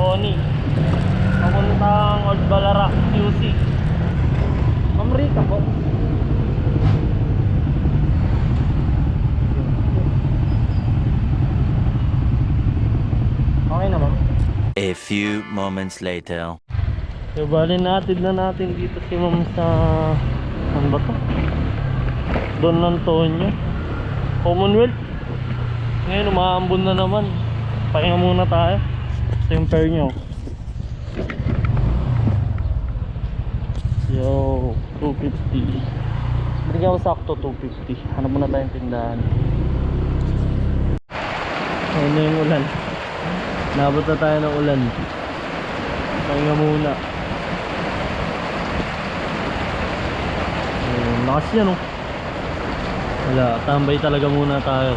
Tony. Papuntang Old Balara, QC. Ma'am Rika po. Okay na ma'am. A few moments later. So, bali natin na natin dito si ma'am sa... Saan ba to? Don Antonio. Commonwealth. Ngayon, umaambon na naman. Pahinga muna tayo. Ito yung pair nyo. Yo, 250. Bigyan ko sakto 250. Hanap muna tayong tindahan. Ayun na yung ulan. Nabot na tayo ng ulan. Pahinga muna. Ayun, lakas yan oh. Wala, tambay talaga muna tayo.